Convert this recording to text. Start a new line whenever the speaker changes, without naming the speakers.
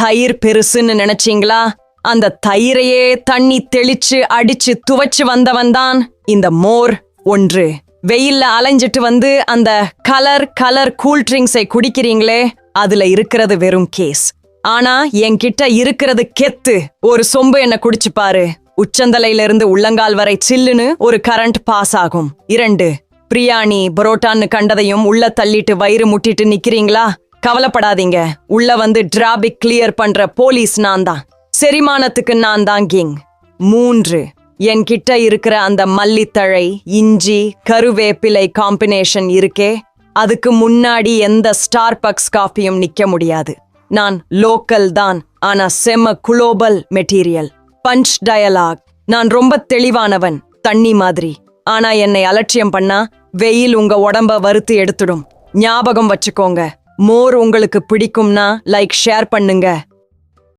தயிர் பெருசுன்னு நினைச்சீங்களா? அந்த தயிரையே தண்ணி தெளிச்சு அடிச்சு துவைச்சு வந்தவன் தான் இந்த மோர் ஒன்று. வெயில்ல அலைஞ்சிட்டு வந்து அந்த கலர் கலர் கூல் ட்ரிங்க்ஸை குடிக்கிறீங்களே அதுல இருக்கிறது வெறும் கேஸ். ஆனா என்கிட்ட இருக்கிறது கெத்து. ஒரு சொம்பு என்ன குடிச்சு பாரு. உச்சந்தலையில இருந்து உள்ளங்கால் வரை சில்லுன்னு ஒரு கரண்ட் பாஸ் ஆகும். இரண்டு பிரியாணி பரோட்டான்னு கண்டதையும் உள்ள தள்ளிட்டு வயிறு முட்டிட்டு நிக்கிறீங்களா? கவலைப்படாதீங்க. உள்ள வந்து டிராபிக் கிளியர் பண்ற போலீஸ் நான் தான் செரிமானத்துக்கு நான் தான் கிங். மூன்று என்கிட்ட இருக்கிற அந்த மல்லித்தழை இஞ்சி கருவேப்பிலை காம்பினேஷன் இருக்கே. அதுக்கு முன்னாடி எந்த ஸ்டார் பக்ஸ் காஃபியும் நிக்க முடியாது. நான் லோக்கல் தான் ஆனா செம்ம குளோபல் மெட்டீரியல் பஞ்ச் டயலாக் நான் ரொம்ப தெளிவானவன் தண்ணி மாதிரி. ஆனா என்னை அலட்சியம் பண்ணா வெயில் உங்க உடம்ப வறுத்து எடுத்துடும். ஞாபகம் வச்சுக்கோங்க. மோர் உங்களுக்கு பிடிக்கும்னா லைக் ஷேர் பண்ணுங்க.